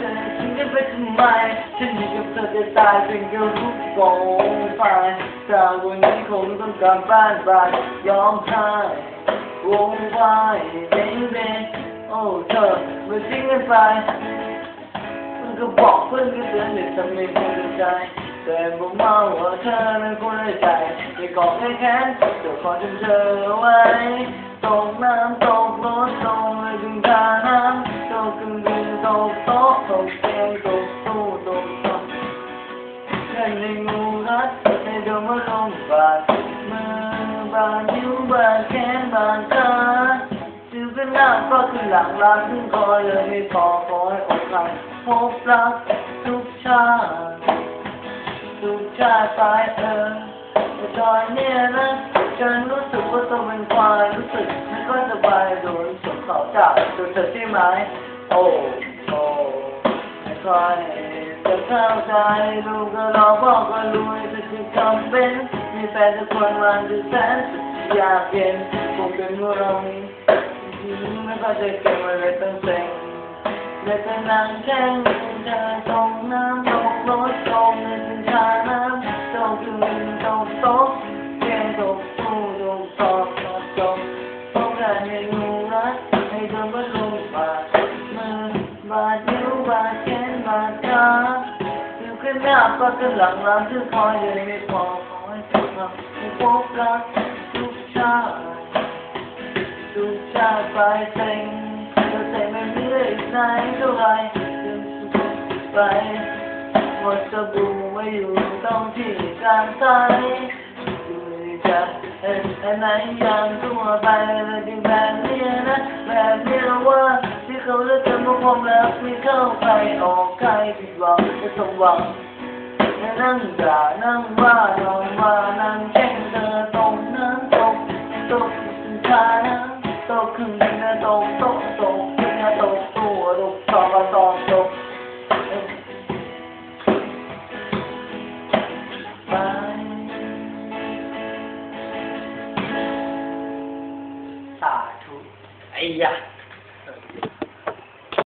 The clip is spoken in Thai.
จะทิ้งกันไปทำไมฉันอยู่กับเธอจะตายเป็นแค่รูปโปรไฟแต่วันนี้คงต้องกลับบ้านไปยอมให้วงไฟเด้งเด้งโอ้เธอมาทิ้งกันไปเพื่อนก็บอกเพื่อนก็เตือนเด็กทำไม่เข้าใจแต่ผมเมาว่าเธอนั้นคนละใจไม่กอดแค่แค้นเดี๋ยวขอจนเธอไว้ตกน้ำตกรถตก ต๊ะตกเตียงตกตู้ตกโต๊ะเล่ในงูรัดในดมว่าลงบาดมือบาดนิ้วบาดแขนบาดขาซื้อขึ้นหน้าก็ขึ้นหลังลาขึ้นคอเลยไม่พอขอให้อกหักพบรักทุกชาติทุกชาติไปเออแต่ตอนเนี้ยนะฉันรู้สึกว่าตัวเป็นควายรู้สึกไม่ค่อยสบายโดนสมเขาจับโดนเธอใช่ไหมโอ้ โอ้ไม่ค่อยจะเข้าใจลูกก็รอพ่อก็รวยจะจะจำเป็นมีแฟนทุกคนมันจะแสนสุดอยากเห็นคงเป็นว่าเรานี้ไม่ก็จเก็บไว้เลยต้องเซ็งเลยจะนั่งแช่งเธอตรงน้ำตกรถตกในสินค้าน้ำตกยืนตกโต๊ะเตียงตกตู้ตกตอกตกจบต้องการให้งูรัดให้โดนบัดลมบาดมื อบาดนิ้วบาดแขนบาดขาอยู่ขึ้นหน้าก็ขึ้นหลังหลังคือคอยเลยไม่พอขอให้เธอทำให้พบรักทุกชาติทุกชาติไปเซ็งเธอเซ็งไม่มีเลยไหนเท่าไรจึงสุดไปหมดสบู่ไม่อยู่ต้องที่กางใจอยู่จะเอ็นไหนอย่างทั่วไปเลยดีแบบนี้นะแบบนี้ว่า เขาและทำให้ความรักไม่เข้าไปออกใครผิดหวังจะสมหวังนั่งด่านั่งว่าเราว่านั่งแช่งเธอตกน้ำตกตกสินค้านะตกขึ้นนะตกตกตกนนะตกตัวตกต่อมาตอกตกไปสาธุไอ้ยะ